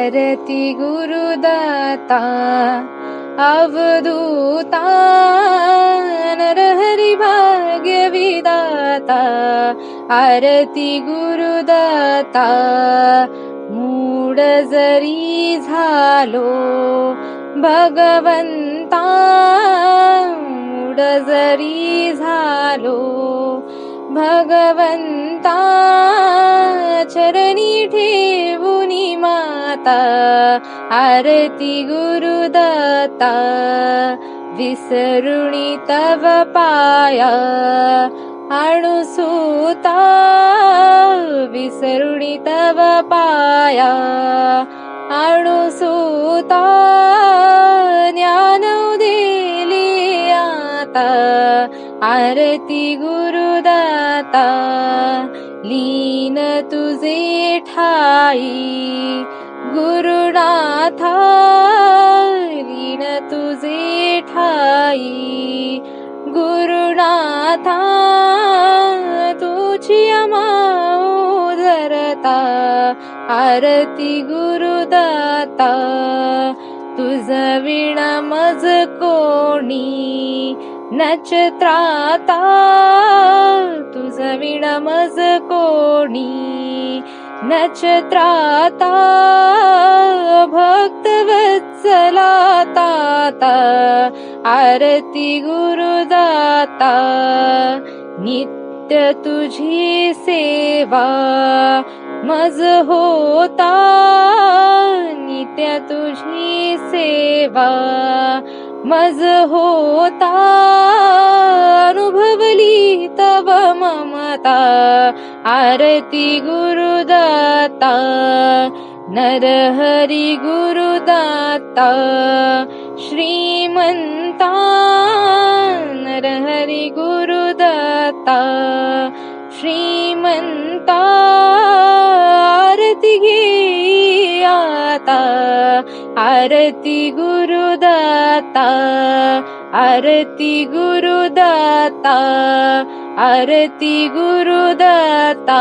आरती गुरुदाता अवधूता नरहरि भाग्य विदाता आरती गुरुदाता मूड जरी झालो भगवन्ता मूड जरी झालो भगवन्ता माता आरती गुरुदत्ता विसरुणि तव पाया अणुसूता विसरुणि तव पाया अणुसूता ज्ञानौ आरती गुरुदाता लीन तुझे ठाई गुरुनाथा लीन तुझे ठाई। गुरुनाथा तुझी धरता आरती गुरुदाता तुझ विण मज कोणी। नचत्राता तुझ विण मज कोणी नचत्राता भक्त ताता आरती गुरुदाता नित्य तुझी सेवा मज होता नित्य तुझी सेवा मज होता अनुभवली तव ममता आरती गुरुदाता नरहरि गुरुदाता श्रीमन्ता नरहरि गुरुदाता श्रीमन्ता आरती आता आरती गुरुदाता आरती गुरुदाता आरती गुरुदाता